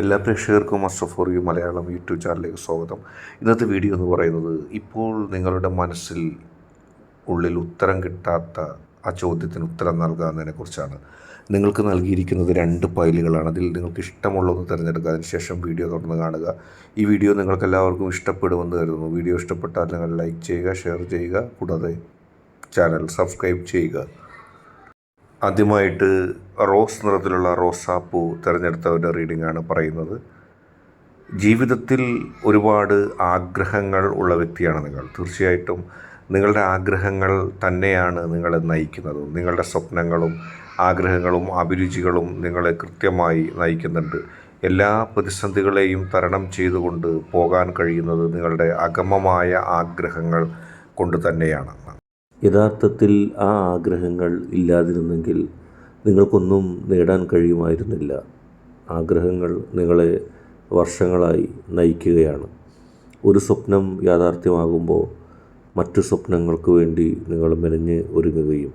എല്ലാ പ്രേക്ഷകർക്കും master for you Malayalam YouTube ചാനലിലേക്ക് സ്വാഗതം. ഇന്നത്തെ വീഡിയോ എന്ന് പറയുന്നത് ഇപ്പോൾ നിങ്ങളുടെ മനസ്സിൽ ഉള്ളിൽ ഉത്തരം കിട്ടാത്ത ആ ചോദ്യത്തിന് ഉത്തരം നൽകാവുന്നതിനെക്കുറിച്ചാണ് നിങ്ങൾക്ക് നൽകിയിരിക്കുന്നത് രണ്ട് ഫയലുകളാണ് അതിൽ നിങ്ങൾക്ക് ഇഷ്ടമുള്ളത് തിരഞ്ഞെടുക്കുക അതിനുശേഷം വീഡിയോ തുറന്ന് കാണുക. ഈ വീഡിയോ നിങ്ങൾക്ക് എല്ലാവർക്കും ഇഷ്ടപ്പെടുമെന്ന് കരുതുന്നു. വീഡിയോ ഇഷ്ടപ്പെട്ടാൽ നിങ്ങൾ ലൈക്ക് ചെയ്യുക ഷെയർ ചെയ്യുക. കൂടാതെ ചാനൽ സബ്സ്ക്രൈബ് ചെയ്യുക. ആദ്യമായിട്ട് റോസ് നിറത്തിലുള്ള റോസാപ്പൂ തിരഞ്ഞെടുത്തവരുടെ റീഡിംഗ് ആണ് പറയുന്നത്. ജീവിതത്തിൽ ഒരുപാട് ആഗ്രഹങ്ങൾ ഉള്ള വ്യക്തിയാണ് നിങ്ങൾ. തീർച്ചയായിട്ടും നിങ്ങളുടെ ആഗ്രഹങ്ങൾ തന്നെയാണ് നിങ്ങളെ നയിക്കുന്നത്. നിങ്ങളുടെ സ്വപ്നങ്ങളും ആഗ്രഹങ്ങളും അഭിരുചികളും നിങ്ങളെ കൃത്യമായി നയിക്കുന്നുണ്ട്. എല്ലാ പ്രതിസന്ധികളെയും തരണം ചെയ്തുകൊണ്ട് പോകാൻ കഴിയുന്നത് നിങ്ങളുടെ അഗമമായ ആഗ്രഹങ്ങൾ കൊണ്ട് തന്നെയാണ്. യഥാർത്ഥത്തിൽ ആ ആഗ്രഹങ്ങൾ ഇല്ലാതിരുന്നെങ്കിൽ നിങ്ങൾക്കൊന്നും നേടാൻ കഴിയുമായിരുന്നില്ല. ആഗ്രഹങ്ങൾ നിങ്ങളെ വർഷങ്ങളായി നയിക്കുകയാണ്. ഒരു സ്വപ്നം യാഥാർത്ഥ്യമാകുമ്പോൾ മറ്റു സ്വപ്നങ്ങൾക്ക് വേണ്ടി നിങ്ങൾ മെനഞ്ഞ് ഒരുങ്ങുകയും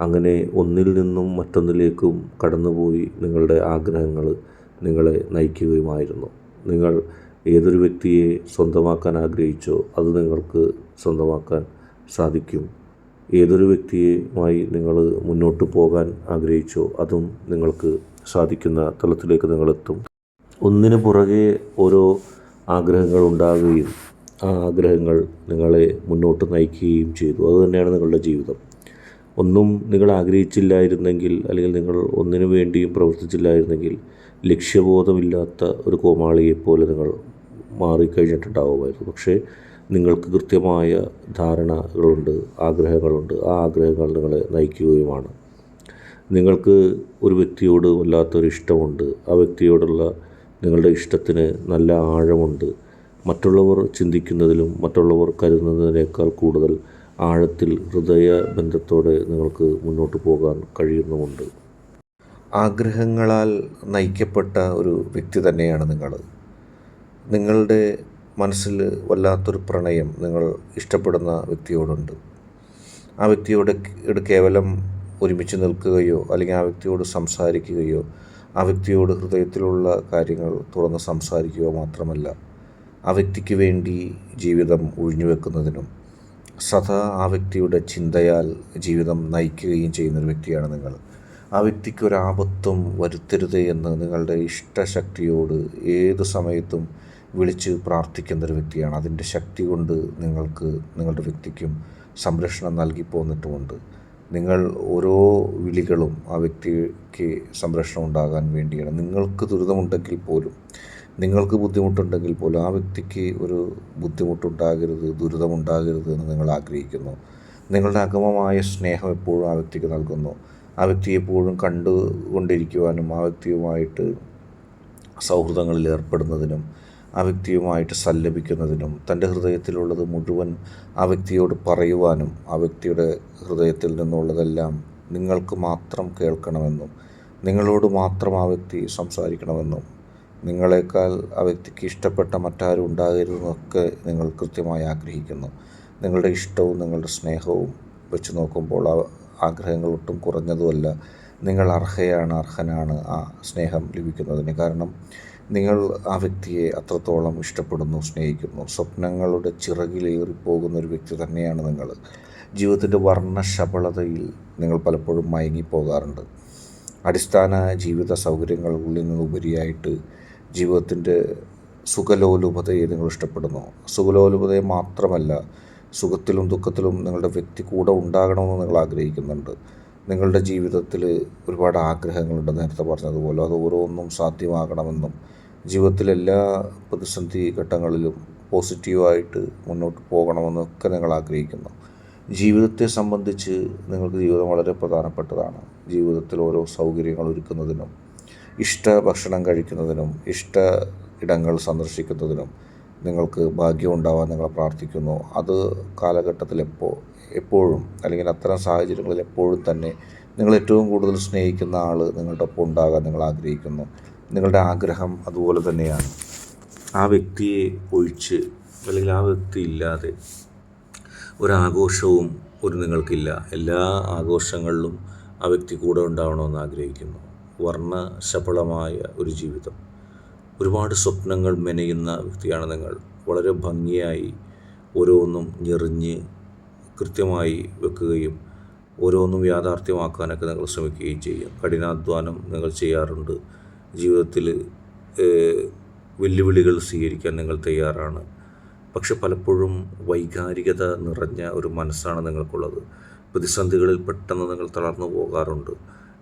അങ്ങനെ ഒന്നിൽ നിന്നും മറ്റൊന്നിലേക്കും കടന്നുപോയി നിങ്ങളുടെ ആഗ്രഹങ്ങൾ നിങ്ങളെ നയിക്കുകയുമായിരുന്നു. നിങ്ങൾ ഏതൊരു വ്യക്തിയെ സ്വന്തമാക്കാൻ ആഗ്രഹിച്ചോ അത് നിങ്ങൾക്ക് സ്വന്തമാക്കാൻ സാധിക്കും. ഏതൊരു വ്യക്തിയുമായി നിങ്ങൾ മുന്നോട്ട് പോകാൻ ആഗ്രഹിച്ചോ അതും നിങ്ങൾക്ക് സാധിക്കുന്ന തലത്തിലേക്ക് നിങ്ങളെത്തും ഒന്നിനു പുറകെ ഓരോ ആഗ്രഹങ്ങൾ ഉണ്ടാകുകയും ആ ആഗ്രഹങ്ങൾ നിങ്ങളെ മുന്നോട്ട് നയിക്കുകയും ചെയ്തു. അതുതന്നെയാണ് നിങ്ങളുടെ ജീവിതം. ഒന്നും നിങ്ങൾ ആഗ്രഹിച്ചില്ലായിരുന്നെങ്കിൽ അല്ലെങ്കിൽ നിങ്ങൾ ഒന്നിനു വേണ്ടിയും പ്രവർത്തിച്ചില്ലായിരുന്നെങ്കിൽ ലക്ഷ്യബോധമില്ലാത്ത ഒരു കോമാളിയെപ്പോലെ നിങ്ങൾ മാറിക്കഴിഞ്ഞിട്ടുണ്ടാവുമായിരുന്നു. പക്ഷേ നിങ്ങൾക്ക് കൃത്യമായ ധാരണകളുണ്ട് ആഗ്രഹങ്ങളുണ്ട്. ആ ആഗ്രഹങ്ങൾ നിങ്ങളെ നയിക്കുകയുമാണ്. നിങ്ങൾക്ക് ഒരു വ്യക്തിയോട് വല്ലാത്തൊരു ഇഷ്ടമുണ്ട്. ആ വ്യക്തിയോടുള്ള നിങ്ങളുടെ ഇഷ്ടത്തിന് നല്ല ആഴമുണ്ട്. മറ്റുള്ളവർ ചിന്തിക്കുന്നതിലും മറ്റുള്ളവർ കരുതുന്നതിനേക്കാൾ കൂടുതൽ ആഴത്തിൽ ഹൃദയ ബന്ധത്തോടെ നിങ്ങൾക്ക് മുന്നോട്ട് പോകാൻ കഴിയുന്നുമുണ്ട്. ആഗ്രഹങ്ങളാൽ നയിക്കപ്പെട്ട ഒരു വ്യക്തി തന്നെയാണ് നിങ്ങൾ. നിങ്ങളുടെ മനസ്സിൽ വല്ലാത്തൊരു പ്രണയം നിങ്ങൾ ഇഷ്ടപ്പെടുന്ന വ്യക്തിയോടുണ്ട്. ആ വ്യക്തിയോട് കേവലം ഒരുമിച്ച് നിൽക്കുകയോ അല്ലെങ്കിൽ ആ വ്യക്തിയോട് സംസാരിക്കുകയോ ആ വ്യക്തിയോട് ഹൃദയത്തിലുള്ള കാര്യങ്ങൾ തുറന്ന് സംസാരിക്കുകയോ മാത്രമല്ല ആ വ്യക്തിക്ക് വേണ്ടി ജീവിതം ഒഴിഞ്ഞുവെക്കുന്നതിനും സദാ ആ വ്യക്തിയുടെ ചിന്തയാൽ ജീവിതം നയിക്കുകയും ചെയ്യുന്നൊരു വ്യക്തിയാണ് നിങ്ങൾ. ആ വ്യക്തിക്ക് ഒരാപത്തും വരുത്തരുത് എന്ന് നിങ്ങളുടെ ഇഷ്ടശക്തിയോട് ഏത് സമയത്തും വിളിച്ച് പ്രാർത്ഥിക്കുന്ന ഒരു വ്യക്തിയാണ്. അതിന്റെ ശക്തി കൊണ്ട് നിങ്ങൾക്ക് നിങ്ങളുടെ വ്യക്തിക്കും സംരക്ഷണം നൽകി പോന്നിട്ടുമുണ്ട്. നിങ്ങൾ ഓരോ വിളികളും ആ വ്യക്തിക്ക് സംരക്ഷണം ഉണ്ടാകാൻ വേണ്ടിയാണ്. നിങ്ങൾക്ക് ദുരിതമുണ്ടെങ്കിൽ പോലും നിങ്ങൾക്ക് ബുദ്ധിമുട്ടുണ്ടെങ്കിൽ പോലും ആ വ്യക്തിക്ക് ഒരു ബുദ്ധിമുട്ടുണ്ടാകരുത് ദുരിതമുണ്ടാകരുത് എന്ന് നിങ്ങൾ ആഗ്രഹിക്കുന്നു. നിങ്ങളുടെ അഗമമായ സ്നേഹം എപ്പോഴും ആ വ്യക്തിക്ക് നൽകുന്നു. ആ വ്യക്തി എപ്പോഴും കണ്ടുകൊണ്ടിരിക്കുവാനും ആ വ്യക്തിയുമായിട്ട് സൗഹൃദങ്ങളിൽ ഏർപ്പെടുന്നതിനും ആ വ്യക്തിയുമായിട്ട് സല്ലപിക്കുന്നതിനും തന്റെ ഹൃദയത്തിലുള്ളത് മുഴുവൻ ആ വ്യക്തിയോട് പറയുവാനും ആ വ്യക്തിയുടെ ഹൃദയത്തിൽ നിന്നുള്ളതെല്ലാം നിങ്ങൾക്ക് മാത്രം കേൾക്കണമെന്നും നിങ്ങളോട് മാത്രം ആ വ്യക്തി സംസാരിക്കണമെന്നും നിങ്ങളെക്കാൾ ആ വ്യക്തിക്ക് ഇഷ്ടപ്പെട്ട മറ്റാരും ഉണ്ടാകരുതെന്നൊക്കെ നിങ്ങൾ കൃത്യമായി ആഗ്രഹിക്കുന്നു. നിങ്ങളുടെ ഇഷ്ടവും നിങ്ങളുടെ സ്നേഹവും വെച്ച് നോക്കുമ്പോൾ ആ ആഗ്രഹങ്ങൾ ഒട്ടും കുറഞ്ഞതുമല്ല. നിങ്ങൾ അർഹയാണ് അർഹനാണ് ആ സ്നേഹം ലഭിക്കുന്നതിന്. കാരണം നിങ്ങൾ ആ വ്യക്തിയെ അത്രത്തോളം ഇഷ്ടപ്പെടുന്നു സ്നേഹിക്കുന്നു. സ്വപ്നങ്ങളുടെ ചിറകിലേറിപ്പോകുന്ന ഒരു വ്യക്തി തന്നെയാണ് നിങ്ങൾ. ജീവിതത്തിന്റെ വർണശബളതയിൽ നിങ്ങൾ പലപ്പോഴും മയങ്ങിപ്പോകാറുണ്ട്. അടിസ്ഥാന ജീവിത സൗകര്യങ്ങളിൽ നിന്നുപരിയായിട്ട് ജീവിതത്തിന്റെ സുഖലോലുപതയെ നിങ്ങൾ ഇഷ്ടപ്പെടുന്നു. സുഖലോലുപതയെ മാത്രമല്ല സുഖത്തിലും ദുഃഖത്തിലും നിങ്ങളുടെ വ്യക്തി കൂടെ ഉണ്ടാകണമെന്ന് നിങ്ങൾ ആഗ്രഹിക്കുന്നുണ്ട്. നിങ്ങളുടെ ജീവിതത്തിൽ ഒരുപാട് ആഗ്രഹങ്ങളുണ്ട് നേരത്തെ പറഞ്ഞതുപോലെ. അത് ഓരോന്നും സാധ്യമാകണമെന്നും ജീവിതത്തിലെ എല്ലാ പ്രതിസന്ധി ഘട്ടങ്ങളിലും പോസിറ്റീവായിട്ട് മുന്നോട്ട് പോകണമെന്നൊക്കെ നിങ്ങൾ ആഗ്രഹിക്കുന്നു. ജീവിതത്തെ സംബന്ധിച്ച് നിങ്ങൾക്ക് ജീവിതം വളരെ പ്രധാനപ്പെട്ടതാണ്. ജീവിതത്തിൽ ഓരോ സൗകര്യങ്ങൾ ഒരുക്കുന്നതിനും ഇഷ്ട ഭക്ഷണം കഴിക്കുന്നതിനും ഇഷ്ട ഇടങ്ങൾ സന്ദർശിക്കുന്നതിനും നിങ്ങൾക്ക് ഭാഗ്യം ഉണ്ടാവാൻ നിങ്ങൾ പ്രാർത്ഥിക്കുന്നു. അത് കാലഘട്ടത്തിൽ എപ്പോൾ എപ്പോഴും അല്ലെങ്കിൽ അത്തരം സാഹചര്യങ്ങളിൽ എപ്പോഴും തന്നെ നിങ്ങൾ ഏറ്റവും കൂടുതൽ സ്നേഹിക്കുന്ന ആൾ നിങ്ങളുടെ ഒപ്പം ഉണ്ടാകാൻ നിങ്ങൾ ആഗ്രഹിക്കുന്നു. നിങ്ങളുടെ ആഗ്രഹം അതുപോലെ തന്നെയാണ്. ആ വ്യക്തിയെ ഒഴിച്ച് അല്ലെങ്കിൽ ആ വ്യക്തി ഇല്ലാതെ ഒരാഘോഷവും ഒരു നിങ്ങൾക്കില്ല. എല്ലാ ആഘോഷങ്ങളിലും ആ വ്യക്തി കൂടെ ഉണ്ടാവണമെന്ന് ആഗ്രഹിക്കുന്നു. വർണശപളമായ ഒരു ജീവിതം. ഒരുപാട് സ്വപ്നങ്ങൾ മെനയുന്ന വ്യക്തിയാണ് നിങ്ങൾ. വളരെ ഭംഗിയായി ഓരോന്നും ഞെറിഞ്ഞ് കൃത്യമായി വെക്കുകയും ഓരോന്നും യാഥാർത്ഥ്യമാക്കാനൊക്കെ നിങ്ങൾ ശ്രമിക്കുകയും ചെയ്യും കഠിനാധ്വാനം നിങ്ങൾ ചെയ്യാറുണ്ട്. ജീവിതത്തിൽ വെല്ലുവിളികൾ സ്വീകരിക്കാൻ നിങ്ങൾ തയ്യാറാണ്. പക്ഷെ പലപ്പോഴും വൈകാരികത നിറഞ്ഞ ഒരു മനസ്സാണ് നിങ്ങൾക്കുള്ളത്. പ്രതിസന്ധികളിൽ പെട്ടെന്ന് നിങ്ങൾ തളർന്നു പോകാറുണ്ട്.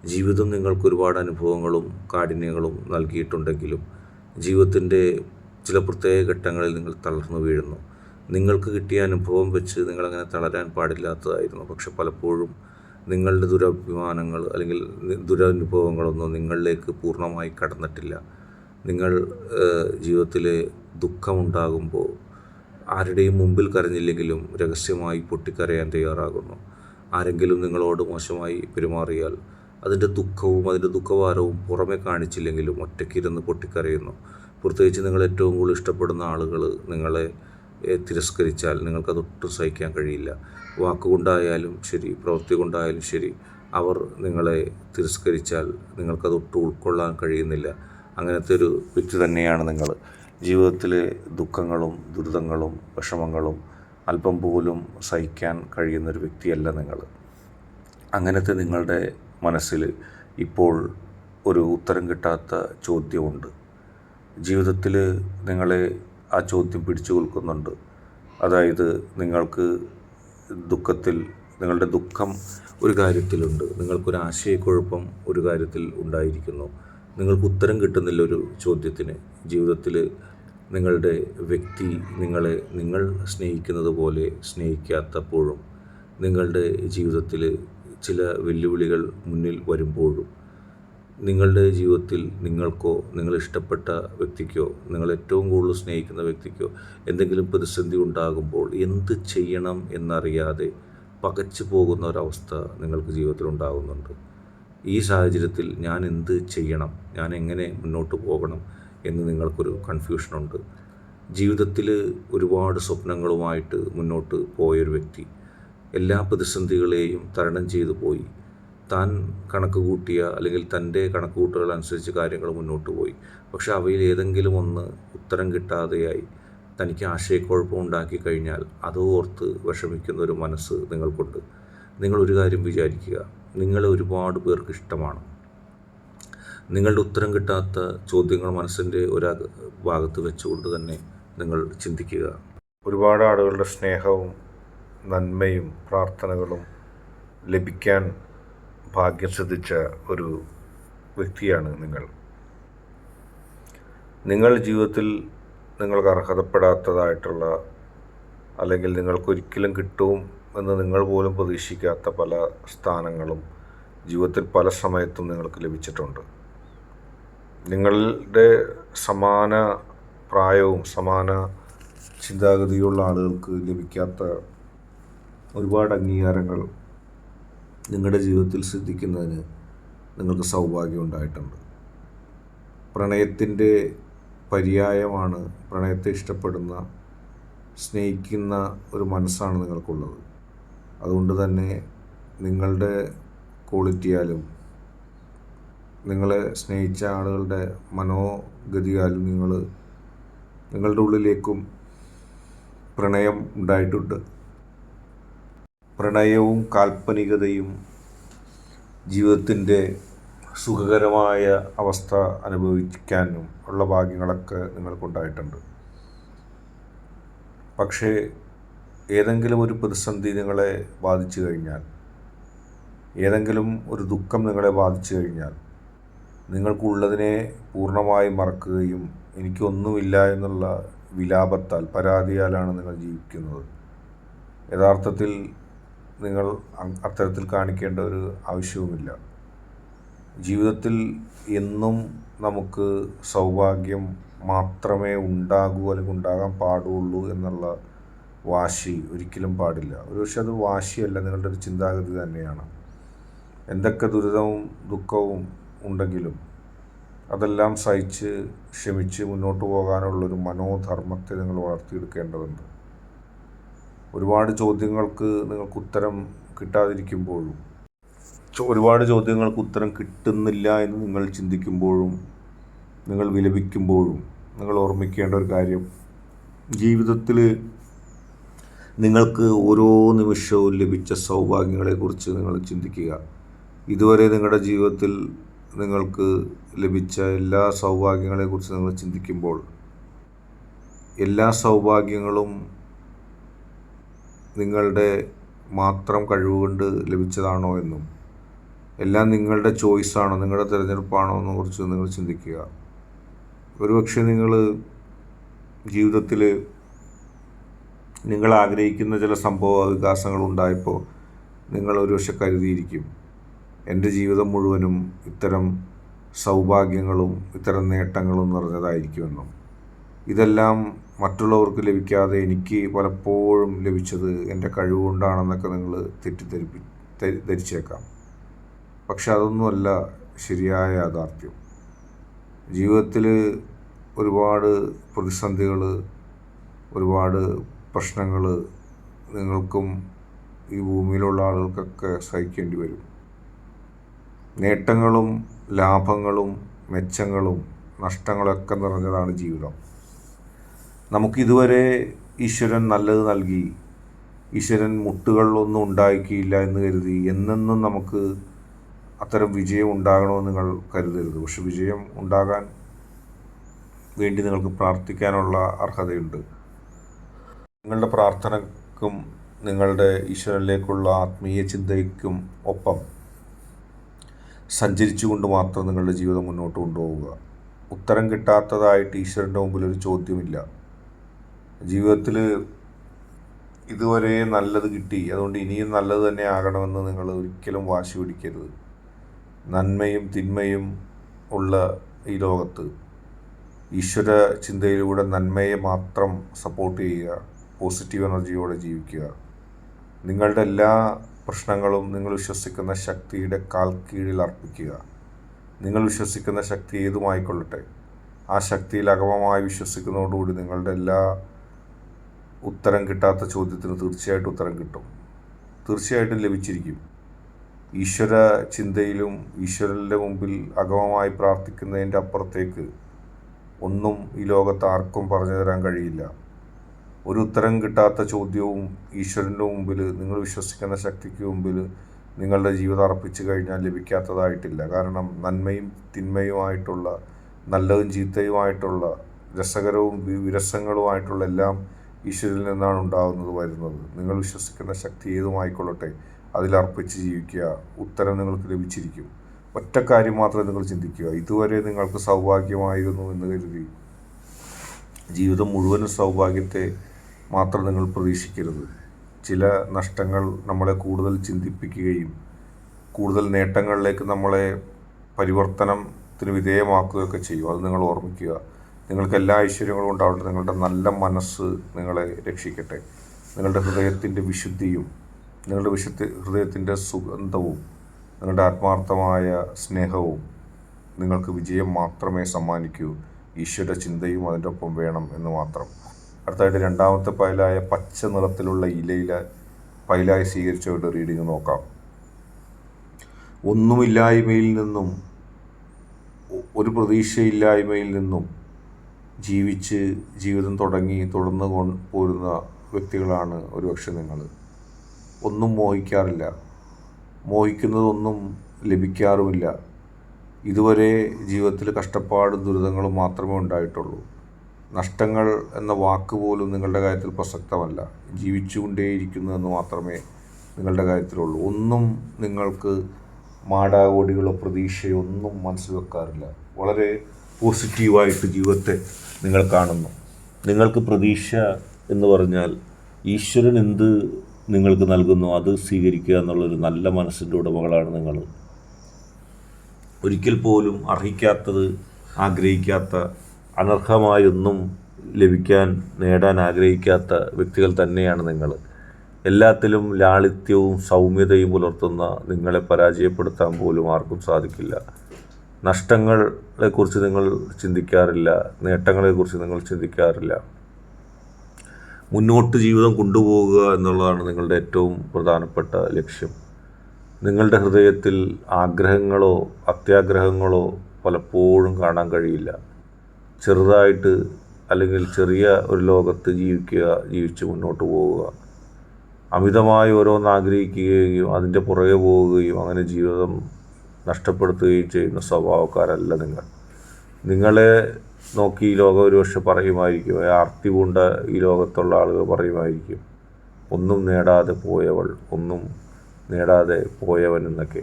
ജീവിതം നിങ്ങൾക്ക് ഒരുപാട് അനുഭവങ്ങളും കാഠിന്യങ്ങളും നൽകിയിട്ടുണ്ടെങ്കിലും ജീവിതത്തിന്റെ ചില പ്രത്യേക ഘട്ടങ്ങളിൽ നിങ്ങൾ തളർന്നു വീഴുന്നു. നിങ്ങൾക്ക് കിട്ടിയ അനുഭവം വെച്ച് നിങ്ങളങ്ങനെ തളരാൻ പാടില്ലാത്തതായിരുന്നു. പക്ഷെ പലപ്പോഴും നിങ്ങളുടെ ദുരഭിമാനങ്ങൾ അല്ലെങ്കിൽ ദുരനുഭവങ്ങളൊന്നും നിങ്ങളിലേക്ക് പൂർണമായി കടന്നിട്ടില്ല. നിങ്ങൾ ജീവിതത്തിൽ ദുഃഖമുണ്ടാകുമ്പോൾ ആരുടെയും മുമ്പിൽ കരഞ്ഞില്ലെങ്കിലും രഹസ്യമായി പൊട്ടിക്കരയാൻ തയ്യാറാകുന്നു. ആരെങ്കിലും നിങ്ങളോട് മോശമായി പെരുമാറിയാൽ അതിന്റെ ദുഃഖവും അതിന്റെ ദുഃഖഭാരവും പുറമെ കാണിച്ചില്ലെങ്കിലും ഒറ്റയ്ക്കിരുന്ന് പൊട്ടിക്കരയുന്നു. പ്രത്യേകിച്ച് നിങ്ങൾ ഏറ്റവും കൂടുതൽ ഇഷ്ടപ്പെടുന്ന ആളുകൾ നിങ്ങളെ ഏഹ്, നിങ്ങൾക്കത് ഒട്ടും സഹിക്കാൻ കഴിയില്ല. വാക്കുകൊണ്ടായാലും ശരി പ്രവൃത്തി കൊണ്ടായാലും ശരി അവർ നിങ്ങളെ തിരസ്കരിച്ചാൽ നിങ്ങൾക്കത് ഒട്ടും ഉൾക്കൊള്ളാൻ കഴിയുന്നില്ല. അങ്ങനത്തെ ഒരു വ്യക്തി തന്നെയാണ് നിങ്ങൾ. ജീവിതത്തിലെ ദുഃഖങ്ങളും ദുരിതങ്ങളും വിഷമങ്ങളും അല്പം പോലും സഹിക്കാൻ കഴിയുന്നൊരു വ്യക്തിയല്ല നിങ്ങൾ. അങ്ങനത്തെ നിങ്ങളുടെ മനസ്സിൽ ഇപ്പോൾ ഒരു ഉത്തരം കിട്ടാത്ത ചോദ്യമുണ്ട്. ജീവിതത്തിൽ നിങ്ങളെ ആ ചോദ്യം പിടിച്ചു കൊൽക്കുന്നുണ്ട് അതായത് നിങ്ങൾക്ക് ദുഃഖത്തിൽ നിങ്ങളുടെ ദുഃഖം ഒരു കാര്യത്തിലുണ്ട്. നിങ്ങൾക്കൊരു ആശയക്കുഴപ്പം ഒരു കാര്യത്തിൽ ഉണ്ടായിരിക്കുന്നു. നിങ്ങൾക്ക് ഉത്തരം കിട്ടുന്നില്ല ഒരു ചോദ്യത്തിന്. ജീവിതത്തിൽ നിങ്ങളുടെ വ്യക്തി നിങ്ങളെ നിങ്ങൾ സ്നേഹിക്കുന്നത് പോലെ സ്നേഹിക്കാത്തപ്പോഴും നിങ്ങളുടെ ജീവിതത്തിൽ ചില വെല്ലുവിളികൾ മുന്നിൽ വരുമ്പോഴും നിങ്ങളുടെ ജീവിതത്തിൽ നിങ്ങൾക്കോ നിങ്ങൾ ഇഷ്ടപ്പെട്ട വ്യക്തിക്കോ നിങ്ങൾ ഏറ്റവും കൂടുതൽ സ്നേഹിക്കുന്ന വ്യക്തിക്കോ എന്തെങ്കിലും പ്രതിസന്ധി ഉണ്ടാകുമ്പോൾ എന്ത് ചെയ്യണം എന്നറിയാതെ പകച്ചു പോകുന്ന ഒരവസ്ഥ നിങ്ങൾക്ക് ജീവിതത്തിൽ ഉണ്ടാകുന്നുണ്ട്. ഈ സാഹചര്യത്തിൽ ഞാൻ എന്ത് ചെയ്യണം ഞാൻ എങ്ങനെ മുന്നോട്ട് പോകണം എന്ന് നിങ്ങൾക്കൊരു കൺഫ്യൂഷനുണ്ട് ജീവിതത്തിൽ ഒരുപാട് സ്വപ്നങ്ങളുമായിട്ട് മുന്നോട്ട് പോയൊരു വ്യക്തി എല്ലാ പ്രതിസന്ധികളെയും തരണം ചെയ്തു പോയി. താൻ കണക്ക് കൂട്ടിയ അല്ലെങ്കിൽ തന്റെ കണക്ക് കൂട്ടുകൾ അനുസരിച്ച് കാര്യങ്ങൾ മുന്നോട്ട് പോയി. പക്ഷെ അവയിൽ ഏതെങ്കിലും ഒന്ന് ഉത്തരം കിട്ടാതെയായി തനിക്ക് ആശയക്കുഴപ്പം ഉണ്ടാക്കി കഴിഞ്ഞാൽ അത് ഓർത്ത് വിഷമിക്കുന്ന ഒരു മനസ്സ് നിങ്ങൾക്കുണ്ട്. നിങ്ങൾ ഒരു കാര്യം വിചാരിക്കുക. നിങ്ങളെ ഒരുപാട് പേർക്ക് ഇഷ്ടമാണ്. നിങ്ങളുടെ ഉത്തരം കിട്ടാത്ത ചോദ്യങ്ങൾ മനസ്സിന്റെ ഒരു ഭാഗത്ത് വെച്ചുകൊണ്ട് തന്നെ നിങ്ങൾ ചിന്തിക്കുക. ഒരുപാട് ആളുകളുടെ സ്നേഹവും നന്മയും പ്രാർത്ഥനകളും ലഭിക്കാൻ ഭാഗ്യം സിദ്ധിച്ച ഒരു വ്യക്തിയാണ് നിങ്ങൾ. നിങ്ങൾ ജീവിതത്തിൽ നിങ്ങൾക്ക് അർഹതപ്പെടാത്തതായിട്ടുള്ള അല്ലെങ്കിൽ നിങ്ങൾക്കൊരിക്കലും കിട്ടും എന്ന് നിങ്ങൾ പോലും പ്രതീക്ഷിക്കാത്ത പല സ്ഥാനങ്ങളും ജീവിതത്തിൽ പല സമയത്തും നിങ്ങൾക്ക് ലഭിച്ചിട്ടുണ്ട്. നിങ്ങളുടെ സമാന പ്രായവും സമാന ചിന്താഗതിയുള്ള ആളുകൾക്ക് ലഭിക്കാത്ത ഒരുപാട് അംഗീകാരങ്ങൾ നിങ്ങളുടെ ജീവിതത്തിൽ സിദ്ധിക്കുന്നതിന് നിങ്ങൾക്ക് സൗഭാഗ്യം ഉണ്ടായിട്ടുണ്ട്. പ്രണയത്തിന്റെ പര്യായമാണ് പ്രണയത്തെ ഇഷ്ടപ്പെടുന്ന സ്നേഹിക്കുന്ന ഒരു മനസ്സാണ് നിങ്ങൾക്കുള്ളത്. അതുകൊണ്ട് തന്നെ നിങ്ങളുടെ ക്വാളിറ്റിയാലും നിങ്ങളെ സ്നേഹിച്ച ആളുകളുടെ മനോഗതിയാലും നിങ്ങൾ നിങ്ങളുടെ ഉള്ളിലേക്കും പ്രണയം ഉണ്ടായിട്ടുണ്ട്. പ്രണയവും കാൽപ്പനികതയും ജീവിതത്തിന്റെ സുഖകരമായ അവസ്ഥ അനുഭവിക്കാനും ഉള്ള ഭാഗ്യങ്ങളൊക്കെ നിങ്ങൾക്കുണ്ടായിട്ടുണ്ട്. പക്ഷേ ഏതെങ്കിലും ഒരു പ്രതിസന്ധി നിങ്ങളെ ബാധിച്ചു കഴിഞ്ഞാൽ ഏതെങ്കിലും ഒരു ദുഃഖം നിങ്ങളെ ബാധിച്ചു കഴിഞ്ഞാൽ നിങ്ങൾക്കുള്ളതിനെ പൂർണമായി മറക്കുകയും എനിക്കൊന്നുമില്ല എന്നുള്ള വിലാപത്താൽ പരാതിയാലാണ് നിങ്ങൾ ജീവിക്കുന്നത്. യഥാർത്ഥത്തിൽ നിങ്ങൾ അത്തരത്തിൽ കാണിക്കേണ്ട ഒരു ആവശ്യവുമില്ല. ജീവിതത്തിൽ എന്നും നമുക്ക് സൗഭാഗ്യം മാത്രമേ ഉണ്ടാകൂ അല്ലെങ്കിൽ ഉണ്ടാകാൻ പാടുള്ളൂ എന്നുള്ള വാശി ഒരിക്കലും പാടില്ല. ഒരുപക്ഷെ അത് വാശിയല്ല നിങ്ങളുടെ ഒരു ചിന്താഗതി തന്നെയാണ്. എന്തൊക്കെ ദുരിതവും ദുഃഖവും ഉണ്ടെങ്കിലും അതെല്ലാം സഹിച്ച് ക്ഷമിച്ച് മുന്നോട്ട് പോകാനുള്ളൊരു മനോധർമ്മത്തെ നിങ്ങൾ വളർത്തിയെടുക്കേണ്ടതുണ്ട്. ഒരുപാട് ചോദ്യങ്ങൾക്ക് നിങ്ങൾക്ക് ഉത്തരം കിട്ടാതിരിക്കുമ്പോഴും ഒരുപാട് ചോദ്യങ്ങൾക്ക് ഉത്തരം കിട്ടുന്നില്ല എന്ന് നിങ്ങൾ ചിന്തിക്കുമ്പോഴും നിങ്ങൾ വിലപിക്കുമ്പോഴും നിങ്ങൾ ഓർമ്മിക്കേണ്ട ഒരു കാര്യം. ജീവിതത്തിൽ നിങ്ങൾക്ക് ഓരോ നിമിഷവും ലഭിച്ച സൗഭാഗ്യങ്ങളെക്കുറിച്ച് നിങ്ങൾ ചിന്തിക്കുക. ഇതുവരെ നിങ്ങളുടെ ജീവിതത്തിൽ നിങ്ങൾക്ക് ലഭിച്ച എല്ലാ സൗഭാഗ്യങ്ങളെക്കുറിച്ച് നിങ്ങൾ ചിന്തിക്കുമ്പോൾ എല്ലാ സൗഭാഗ്യങ്ങളും നിങ്ങളുടെ മാത്രം കഴിവുകൊണ്ട് ലഭിച്ചതാണോ എന്നും എല്ലാം നിങ്ങളുടെ ചോയ്സാണോ നിങ്ങളുടെ തിരഞ്ഞെടുപ്പാണോ എന്നും കുറിച്ച് നിങ്ങൾ ചിന്തിക്കുക. ഒരുപക്ഷെ നിങ്ങൾ ജീവിതത്തിൽ നിങ്ങൾ ആഗ്രഹിക്കുന്ന ചില സംഭവ വികാസങ്ങൾ ഉണ്ടായപ്പോൾ നിങ്ങൾ ഒരുപക്ഷെ കരുതിയിരിക്കും എന്റെ ജീവിതം മുഴുവനും ഇത്തരം സൗഭാഗ്യങ്ങളും ഇത്തരം നേട്ടങ്ങളും നിറഞ്ഞതായിരിക്കുമെന്നും. ഇതെല്ലാം മറ്റുള്ളവർക്ക് ലഭിക്കാതെ എനിക്ക് പലപ്പോഴും ലഭിച്ചത് എന്റെ കഴിവുകൊണ്ടാണെന്നൊക്കെ നിങ്ങൾ തെറ്റിദ്ധരിപ്പി ധരിച്ചേക്കാം. പക്ഷെ അതൊന്നുമല്ല ശരിയായ യാഥാർത്ഥ്യം. ജീവിതത്തിൽ ഒരുപാട് പ്രതിസന്ധികൾ ഒരുപാട് പ്രശ്നങ്ങൾ നിങ്ങൾക്കും ഈ ഭൂമിയിലുള്ള ആളുകൾക്കൊക്കെ സഹിക്കേണ്ടി വരും. നേട്ടങ്ങളും ലാഭങ്ങളും മെച്ചങ്ങളും നഷ്ടങ്ങളൊക്കെ നിറഞ്ഞതാണ് ജീവിതം. നമുക്കിതുവരെ ഈശ്വരൻ നല്ലത് നൽകി ഈശ്വരൻ മുട്ടുകളിലൊന്നും ഉണ്ടാക്കിയില്ല എന്ന് കരുതി എന്നെന്നും നമുക്ക് അത്തരം വിജയം ഉണ്ടാകണമെന്ന് നിങ്ങൾ കരുതരുത്. പക്ഷെ വിജയം ഉണ്ടാകാൻ വേണ്ടി നിങ്ങൾക്ക് പ്രാർത്ഥിക്കാനുള്ള അർഹതയുണ്ട്. നിങ്ങളുടെ പ്രാർത്ഥനക്കും നിങ്ങളുടെ ഈശ്വരനിലേക്കുള്ള ആത്മീയ ചിന്തയ്ക്കും ഒപ്പം സഞ്ചരിച്ചുകൊണ്ട് മാത്രം നിങ്ങളുടെ ജീവിതം മുന്നോട്ട് കൊണ്ടുപോവുക. ഉത്തരം കിട്ടാത്തതായിട്ട് ഈശ്വരന്റെ മുമ്പിൽ ഒരു ചോദ്യമില്ല. ജീവിതത്തിൽ ഇതുവരെ നല്ലത് കിട്ടി. അതുകൊണ്ട് ഇനിയും നല്ലത് തന്നെ ആകണമെന്ന് നിങ്ങൾ ഒരിക്കലും വാശി പിടിക്കരുത്. നന്മയും തിന്മയും ഉള്ള ഈ ലോകത്ത് ഈശ്വര ചിന്തയിലൂടെ നന്മയെ മാത്രം സപ്പോർട്ട് ചെയ്യുക പോസിറ്റീവ് എനർജിയോടെ ജീവിക്കുക. നിങ്ങളുടെ എല്ലാ പ്രശ്നങ്ങളും നിങ്ങൾ വിശ്വസിക്കുന്ന ശക്തിയുടെ കാൽ കീഴിൽ അർപ്പിക്കുക. നിങ്ങൾ വിശ്വസിക്കുന്ന ശക്തി ഏതുമായിക്കൊള്ളട്ടെ? ആ ശക്തിയിൽ അകമമായി വിശ്വസിക്കുന്നതോടുകൂടി നിങ്ങളുടെ എല്ലാ ഉത്തരം കിട്ടാത്ത ചോദ്യത്തിന് തീർച്ചയായിട്ടും ഉത്തരം കിട്ടും. തീർച്ചയായിട്ടും ലഭിച്ചിരിക്കും. ഈശ്വര ചിന്തയിലും ഈശ്വരന്റെ മുമ്പിൽ അഗമമായി പ്രാർത്ഥിക്കുന്നതിന്റെ അപ്പുറത്തേക്ക് ഒന്നും ഈ ലോകത്ത് ആർക്കും പറഞ്ഞു തരാൻ കഴിയില്ല. ഒരു ഉത്തരം കിട്ടാത്ത ചോദ്യവും ഈശ്വരന്റെ മുമ്പിൽ നിങ്ങൾ വിശ്വസിക്കുന്ന ശക്തിക്ക് മുമ്പിൽ നിങ്ങളുടെ ജീവിതം അർപ്പിച്ചു കഴിഞ്ഞാൽ ലഭിക്കാത്തതായിട്ടില്ല. കാരണം നന്മയും തിന്മയുമായിട്ടുള്ള നല്ലതും ചീത്തയുമായിട്ടുള്ള രസകരവും വിരസങ്ങളുമായിട്ടുള്ള എല്ലാം ഈശ്വരിൽ നിന്നാണ് ഉണ്ടാകുന്നത് വരുന്നത്. നിങ്ങൾ വിശ്വസിക്കുന്ന ശക്തി ഏതുമായിക്കൊള്ളട്ടെ അതിലർപ്പിച്ച് ജീവിക്കുക. ഉത്തരം നിങ്ങൾക്ക് ലഭിച്ചിരിക്കും. ഒറ്റ കാര്യം മാത്രം നിങ്ങൾ ചിന്തിക്കുക. ഇതുവരെ നിങ്ങൾക്ക് സൗഭാഗ്യമായിരുന്നു എന്ന് കരുതി. ജീവിതം മുഴുവനും സൗഭാഗ്യത്തെ മാത്രം നിങ്ങൾ പ്രതീക്ഷിക്കരുത്. ചില നഷ്ടങ്ങൾ നമ്മളെ കൂടുതൽ ചിന്തിപ്പിക്കുകയും കൂടുതൽ നേട്ടങ്ങളിലേക്ക് നമ്മളെ പരിവർത്തനത്തിന് വിധേയമാക്കുകയൊക്കെ ചെയ്യും. അത് നിങ്ങൾ ഓർമ്മിക്കുക. നിങ്ങൾക്ക് എല്ലാ ഐശ്വര്യങ്ങളും ഉണ്ടാവട്ടെ. നിങ്ങളുടെ നല്ല മനസ്സ് നിങ്ങളെ രക്ഷിക്കട്ടെ. നിങ്ങളുടെ ഹൃദയത്തിന്റെ വിശുദ്ധിയും നിങ്ങളുടെ വിശുദ്ധ ഹൃദയത്തിന്റെ സുഗന്ധവും നിങ്ങളുടെ ആത്മാർത്ഥമായ സ്നേഹവും നിങ്ങൾക്ക് വിജയം മാത്രമേ സമ്മാനിക്കൂ. ഈശ്വര ചിന്തയും അതിന്റെ ഒപ്പം വേണം എന്ന് മാത്രം. അടുത്തായിട്ട് രണ്ടാമത്തെ പൈലായ പച്ച നിറത്തിലുള്ള ഇലയിലെ പൈലായി സ്വീകരിച്ചവരുടെ റീഡിങ് നോക്കാം. ഒന്നുമില്ലായ്മയിൽ നിന്നും ഒരു പ്രതീക്ഷയില്ലായ്മയിൽ നിന്നും ജീവിച്ച് ജീവിതം തുടങ്ങി തുടർന്ന് പോരുന്ന വ്യക്തികളാണ് ഒരുപക്ഷെ നിങ്ങൾ. ഒന്നും മോഹിക്കാറില്ല. മോഹിക്കുന്നതൊന്നും ലഭിക്കാറുമില്ല. ഇതുവരെ ജീവിതത്തിൽ കഷ്ടപ്പാടും ദുരിതങ്ങളും മാത്രമേ ഉണ്ടായിട്ടുള്ളൂ. നഷ്ടങ്ങൾ എന്ന വാക്ക് പോലും നിങ്ങളുടെ കാര്യത്തിൽ പ്രസക്തമല്ല. ജീവിച്ചുകൊണ്ടേയിരിക്കുന്നു എന്ന് മാത്രമേ നിങ്ങളുടെ കാര്യത്തിലുള്ളൂ. ഒന്നും നിങ്ങൾക്ക് മാടാകോടികളോ പ്രതീക്ഷയോ ഒന്നും മനസ്സിൽ വെക്കാറില്ല. വളരെ പോസിറ്റീവായിട്ട് ജീവിതത്തെ നിങ്ങൾ കാണുന്നു. നിങ്ങൾക്ക് പ്രതീക്ഷ എന്ന് പറഞ്ഞാൽ ഈശ്വരൻ എന്ത് നിങ്ങൾക്ക് നൽകുന്നു അത് സ്വീകരിക്കുക എന്നുള്ളൊരു നല്ല മനസ്സിന്റെ ഉടമകളാണ് നിങ്ങൾ. ഒരിക്കൽ പോലും അർഹിക്കാത്തത് ആഗ്രഹിക്കാത്ത അനർഹമായൊന്നും ലഭിക്കാൻ നേടാൻ ആഗ്രഹിക്കാത്ത വ്യക്തികൾ തന്നെയാണ് നിങ്ങൾ. എല്ലാത്തിലും ലാളിത്യവും സൗമ്യതയും പുലർത്തുന്ന നിങ്ങളെ പരാജയപ്പെടുത്താൻ പോലും ആർക്കും സാധിക്കില്ല. നഷ്ടങ്ങളെക്കുറിച്ച് നിങ്ങൾ ചിന്തിക്കാറില്ല നേട്ടങ്ങളെക്കുറിച്ച് നിങ്ങൾ ചിന്തിക്കാറില്ല. മുന്നോട്ട് ജീവിതം കൊണ്ടുപോകുക എന്നുള്ളതാണ് നിങ്ങളുടെ ഏറ്റവും പ്രധാനപ്പെട്ട ലക്ഷ്യം. നിങ്ങളുടെ ഹൃദയത്തിൽ ആഗ്രഹങ്ങളോ അത്യാഗ്രഹങ്ങളോ പലപ്പോഴും കാണാൻ കഴിയില്ല. ചെറുതായിട്ട് അല്ലെങ്കിൽ ചെറിയ ഒരു ലോകത്ത് ജീവിക്കുക ജീവിച്ച് മുന്നോട്ട് പോവുക. അമിതമായി ഓരോന്ന് ആഗ്രഹിക്കുകയും അതിന്റെ പുറകെ പോവുകയും അങ്ങനെ ജീവിതം നഷ്ടപ്പെടുത്തുകയും ചെയ്യുന്ന സ്വഭാവക്കാരല്ല നിങ്ങൾ. നിങ്ങളെ നോക്കി ഈ ലോകം ഒരുപക്ഷെ പറയുമായിരിക്കും "ഏ, ആർത്തി പൂണ്ട ഈ ലോകത്തുള്ള ആളുകൾ പറയുമായിരിക്കും ഒന്നും നേടാതെ പോയവൾ ഒന്നും നേടാതെ പോയവൻ എന്നൊക്കെ.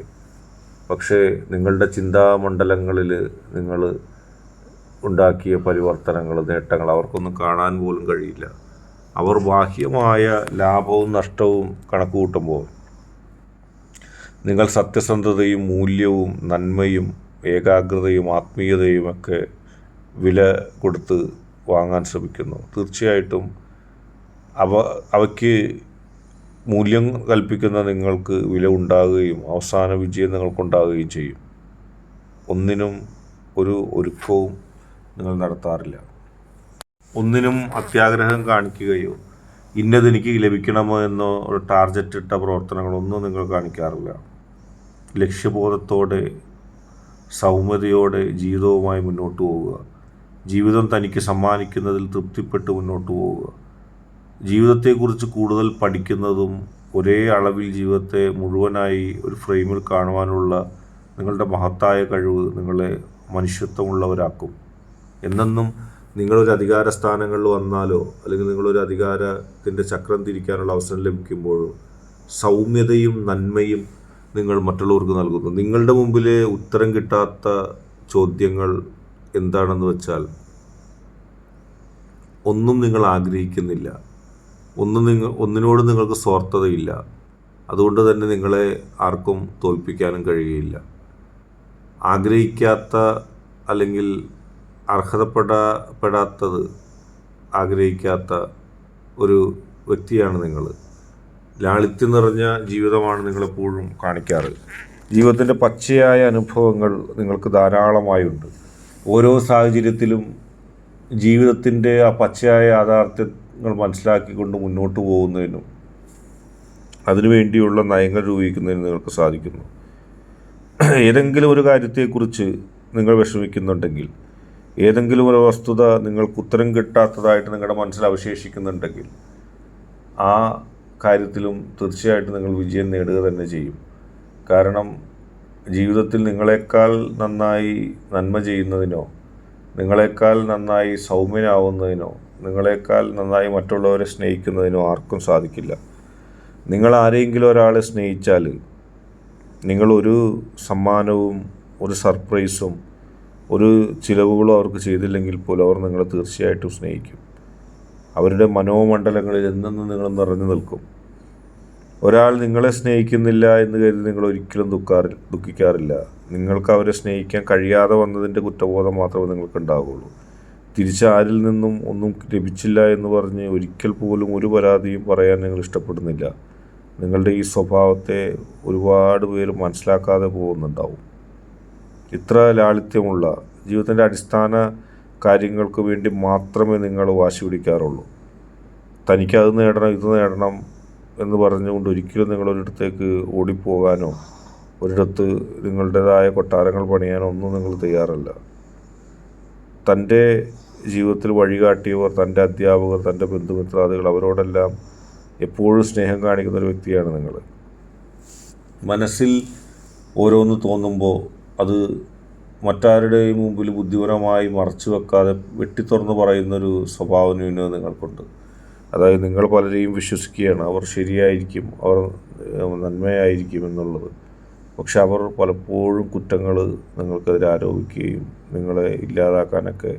പക്ഷേ നിങ്ങളുടെ ചിന്താമണ്ഡലങ്ങളിൽ നിങ്ങൾ ഉണ്ടാക്കിയ പരിവർത്തനങ്ങൾ നേട്ടങ്ങൾ അവർക്കൊന്നും കാണാൻ പോലും കഴിയില്ല. അവർ ബാഹ്യമായ ലാഭവും നഷ്ടവും കണക്ക് കൂട്ടുമ്പോൾ നിങ്ങൾ സത്യസന്ധതയും മൂല്യവും നന്മയും ഏകാഗ്രതയും ആത്മീയതയും ഒക്കെ വില കൊടുത്ത് വാങ്ങാൻ ശ്രമിക്കുന്നു. തീർച്ചയായിട്ടും അവ അവയ്ക്ക് മൂല്യം കൽപ്പിക്കുന്ന നിങ്ങൾക്ക് വില ഉണ്ടാകുകയും അവസാന വിജയം നിങ്ങൾക്കുണ്ടാകുകയും ചെയ്യും. ഒന്നിനും ഒരു ഒരുക്കവും നിങ്ങൾ നടത്താറില്ല. ഒന്നിനും അത്യാഗ്രഹം കാണിക്കുകയോ ഇന്നതെനിക്ക് ലഭിക്കണമോ എന്നോ ഒരു ടാർഗറ്റ് ഇട്ട പ്രവർത്തനങ്ങളൊന്നും നിങ്ങൾ കാണിക്കാറില്ല. ലക്ഷ്യബോധത്തോടെ സൗമ്യതയോടെ ജീവിതവുമായി മുന്നോട്ട് പോവുക. ജീവിതം തനിക്ക് സമ്മാനിക്കുന്നതിൽ തൃപ്തിപ്പെട്ട് മുന്നോട്ട് പോവുക. ജീവിതത്തെക്കുറിച്ച് കൂടുതൽ പഠിക്കുന്നതും ഒരേ അളവിൽ ജീവിതത്തെ മുഴുവനായി ഒരു ഫ്രെയിമിൽ കാണുവാനുള്ള നിങ്ങളുടെ മഹത്തായ കഴിവ് നിങ്ങളെ മനുഷ്യത്വമുള്ളവരാക്കും. എന്നെന്നും നിങ്ങളൊരു അധികാര സ്ഥാനങ്ങളിൽ വന്നാലോ അല്ലെങ്കിൽ നിങ്ങളൊരു അധികാരത്തിന്റെ ചക്രം തിരിക്കാനുള്ള അവസരം ലഭിക്കുമ്പോഴോ സൗമ്യതയും നന്മയും നിങ്ങൾ മറ്റുള്ളവർക്ക് നൽകുന്നു. നിങ്ങളുടെ മുമ്പിൽ ഉത്തരം കിട്ടാത്ത ചോദ്യങ്ങൾ എന്താണെന്ന് വെച്ചാൽ ഒന്നും നിങ്ങൾ ആഗ്രഹിക്കുന്നില്ല. ഒന്നും നിങ്ങൾ ഒന്നിനോട് നിങ്ങൾക്ക് സ്വാർത്ഥതയില്ല. അതുകൊണ്ട് തന്നെ നിങ്ങളെ ആർക്കും തോൽപ്പിക്കാനും കഴിയുകയില്ല. ആഗ്രഹിക്കാത്ത അല്ലെങ്കിൽ അർഹതപ്പെടാ ആഗ്രഹിക്കാത്ത ഒരു വ്യക്തിയാണ് നിങ്ങൾ. ലാളിത്യം നിറഞ്ഞ ജീവിതമാണ് നിങ്ങളെപ്പോഴും കാണിക്കാറ്. ജീവിതത്തിന്റെ പച്ചയായ അനുഭവങ്ങൾ നിങ്ങൾക്ക് ധാരാളമായുണ്ട്. ഓരോ സാഹചര്യത്തിലും ജീവിതത്തിന്റെ ആ പച്ചയായ യാഥാർത്ഥ്യങ്ങൾ മനസ്സിലാക്കിക്കൊണ്ട് മുന്നോട്ട് പോകുന്നതിനും അതിനുവേണ്ടിയുള്ള നയങ്ങൾ രൂപീകരിക്കുന്നതിനും നിങ്ങൾക്ക് സാധിക്കുന്നു. ഏതെങ്കിലും ഒരു കാര്യത്തെക്കുറിച്ച് നിങ്ങൾ വിഷമിക്കുന്നുണ്ടെങ്കിൽ ഏതെങ്കിലും ഒരു വസ്തുത നിങ്ങൾക്ക് ഉത്തരം കിട്ടാത്തതായിട്ട് നിങ്ങളുടെ മനസ്സിൽ അവശേഷിക്കുന്നുണ്ടെങ്കിൽ ആ കാര്യത്തിലും തീർച്ചയായിട്ടും നിങ്ങൾ വിജയം നേടുക തന്നെ ചെയ്യും. കാരണം ജീവിതത്തിൽ നിങ്ങളെക്കാൾ നന്നായി നന്മ ചെയ്യുന്നതിനോ നിങ്ങളെക്കാൾ നന്നായി സൗമ്യനാവുന്നതിനോ നിങ്ങളെക്കാൾ നന്നായി മറ്റുള്ളവരെ സ്നേഹിക്കുന്നതിനോ ആർക്കും സാധിക്കില്ല. നിങ്ങൾ ആരെങ്കിലും ഒരാളെ സ്നേഹിച്ചാൽ നിങ്ങളൊരു സമ്മാനവും ഒരു സർപ്രൈസും ഒരു ചിലവുകളോ അവർക്ക് ചെയ്തില്ലെങ്കിൽ പോലും അവർ നിങ്ങളെ തീർച്ചയായിട്ടും സ്നേഹിക്കും. അവരുടെ മനോമണ്ഡലങ്ങളിൽ എന്തെന്ന് നിങ്ങൾ നിറഞ്ഞു നിൽക്കും. ഒരാൾ നിങ്ങളെ സ്നേഹിക്കുന്നില്ല എന്ന് കരുതി നിങ്ങൾ ഒരിക്കലും ദുഃഖാറി ദുഃഖിക്കാറില്ല. നിങ്ങൾക്ക് അവരെ സ്നേഹിക്കാൻ കഴിയാതെ വന്നതിന്റെ കുറ്റബോധം മാത്രമേ നിങ്ങൾക്ക് ഉണ്ടാവുകയുള്ളൂ തിരിച്ച് ആരിൽ നിന്നും ഒന്നും ലഭിച്ചില്ല എന്ന് പറഞ്ഞ് ഒരിക്കൽ പോലും ഒരു പരാതിയും പറയാൻ നിങ്ങൾ ഇഷ്ടപ്പെടുന്നില്ല. നിങ്ങളുടെ ഈ സ്വഭാവത്തെ ഒരുപാട് പേര് മനസ്സിലാക്കാതെ പോകുന്നുണ്ടാവും. ഇത്ര ലാളിത്യമുള്ള ജീവിതത്തിന്റെ അടിസ്ഥാന കാര്യങ്ങൾക്ക് വേണ്ടി മാത്രമേ നിങ്ങൾ വാശി പിടിക്കാറുള്ളൂ. തനിക്കത് നേടണം ഇത് നേടണം എന്ന് പറഞ്ഞുകൊണ്ട് ഒരിക്കലും നിങ്ങളൊരിടത്തേക്ക് ഓടിപ്പോകാനോ ഒരിടത്ത് നിങ്ങളുടേതായ കൊട്ടാരങ്ങൾ പണിയാനോ ഒന്നും നിങ്ങൾ തയ്യാറല്ല. തന്റെ ജീവിതത്തിൽ വഴികാട്ടിയവർ തന്റെ അധ്യാപകർ തന്റെ ബന്ധുമിത്രാദികൾ അവരോടെല്ലാം എപ്പോഴും സ്നേഹം കാണിക്കുന്ന ഒരു വ്യക്തിയാണ് നിങ്ങൾ. മനസ്സിൽ ഓരോന്ന് തോന്നുമ്പോൾ അത് മറ്റാരുടെയും മുമ്പിൽ ബുദ്ധിപരമായി മറച്ചു വെക്കാതെ വെട്ടിത്തുറന്ന് പറയുന്നൊരു സ്വഭാവന്യൂനത നിങ്ങൾക്കുണ്ട്. അതായത് നിങ്ങൾ പലരെയും വിശ്വസിക്കുകയാണ്. അവർ ശരിയായിരിക്കും അവർ നന്മയായിരിക്കും എന്നുള്ളത്. പക്ഷെ അവർ പലപ്പോഴും കുറ്റങ്ങൾ നിങ്ങൾക്കെതിരെ ആരോപിക്കുകയും നിങ്ങളെ ഇല്ലാതാക്കാനൊക്കെ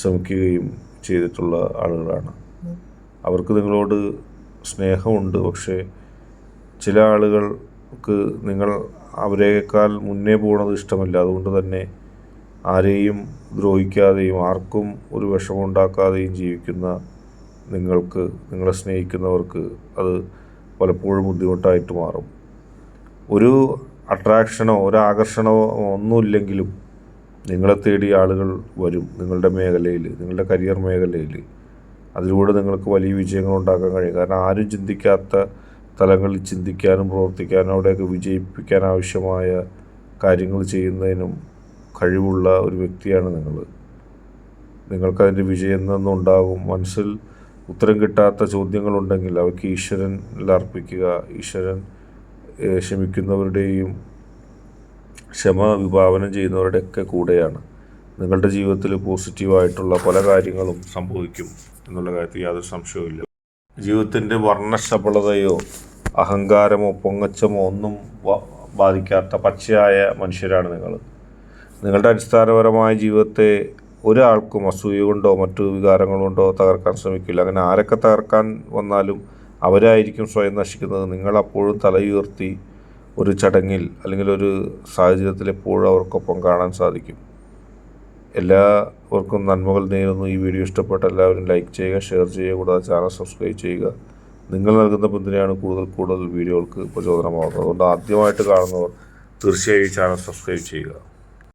ശ്രമിക്കുകയും ചെയ്തിട്ടുള്ള ആളുകളാണ്. അവർക്ക് നിങ്ങളോട് സ്നേഹമുണ്ട്. പക്ഷേ ചില ആളുകൾക്ക് നിങ്ങൾ അവരേക്കാൾ മുന്നേ പോകുന്നത് ഇഷ്ടമല്ല. അതുകൊണ്ട് തന്നെ ആരെയും ദ്രോഹിക്കാതെയും ആർക്കും ഒരു വിഷമമുണ്ടാക്കാതെയും ജീവിക്കുന്ന നിങ്ങൾക്ക് നിങ്ങളെ സ്നേഹിക്കുന്നവർക്ക് അത് പലപ്പോഴും ബുദ്ധിമുട്ടായിട്ട് മാറും. ഒരു അട്രാക്ഷനോ ഒരു ആകർഷണമോ ഒന്നുമില്ലെങ്കിലും നിങ്ങളെ തേടി ആളുകൾ വരും നിങ്ങളുടെ മേഖലയിൽ നിങ്ങളുടെ കരിയർ മേഖലയിൽ അതിലൂടെ നിങ്ങൾക്ക് വലിയ വിജയങ്ങൾ ഉണ്ടാക്കാൻ കഴിയും. കാരണം ആരും ചിന്തിക്കാത്ത തലങ്ങളിൽ ചിന്തിക്കാനും പ്രവർത്തിക്കാനും അവിടെയൊക്കെ വിജയിപ്പിക്കാൻ ആവശ്യമായ കാര്യങ്ങൾ ചെയ്യുന്നതിനും കഴിവുള്ള ഒരു വ്യക്തിയാണ് നിങ്ങൾ നിങ്ങൾക്കതിന്റെ വിജയം നിന്നുണ്ടാകും മനസ്സിൽ ഉത്തരം കിട്ടാത്ത ചോദ്യങ്ങളുണ്ടെങ്കിൽ അവയ്ക്ക് ഈശ്വരനിൽ അർപ്പിക്കുക ഈശ്വരൻ ക്ഷമിക്കുന്നവരുടെയും ക്ഷമ വിഭാവനം ചെയ്യുന്നവരുടെയൊക്കെ കൂടെയാണ്. നിങ്ങളുടെ ജീവിതത്തിൽ പോസിറ്റീവായിട്ടുള്ള പല കാര്യങ്ങളും സംഭവിക്കും എന്നുള്ള കാര്യത്തിൽ യാതൊരു സംശയവുമില്ല. ജീവിതത്തിന്റെ വർണശബളതയോ അഹങ്കാരമോ പൊങ്ങച്ചമോ ഒന്നും ബാധിക്കാത്ത പച്ചയായ മനുഷ്യരാണ് നിങ്ങൾ. നിങ്ങളുടെ അടിസ്ഥാനപരമായ ജീവിതത്തെ ഒരാൾക്കും അസൂയ കൊണ്ടോ മറ്റു വികാരങ്ങളുണ്ടോ തകർക്കാൻ ശ്രമിക്കില്ല. അങ്ങനെ ആരൊക്കെ തകർക്കാൻ വന്നാലും അവരായിരിക്കും സ്വയം നശിക്കുന്നത്. നിങ്ങൾ അപ്പോഴും തലയുയർത്തി ഒരു ചടങ്ങിൽ അല്ലെങ്കിൽ ഒരു സാഹചര്യത്തിൽ എപ്പോഴും അവർക്കൊപ്പം കാണാൻ സാധിക്കും. എല്ലാവർക്കും നന്മകൾ നേരുന്നു. ഈ വീഡിയോ ഇഷ്ടപ്പെട്ട എല്ലാവരും ലൈക്ക് ചെയ്യുക ഷെയർ ചെയ്യുക. കൂടാതെ ചാനൽ സബ്സ്ക്രൈബ് ചെയ്യുക. നിങ്ങൾ നൽകുന്ന പിന്തുണയാണ് കൂടുതൽ കൂടുതൽ വീഡിയോകൾക്ക് പ്രചോദനമാകുന്നത്. അതുകൊണ്ട് ആദ്യമായിട്ട് കാണുന്നവർ തീർച്ചയായും ഈ ചാനൽ സബ്സ്ക്രൈബ് ചെയ്യുക.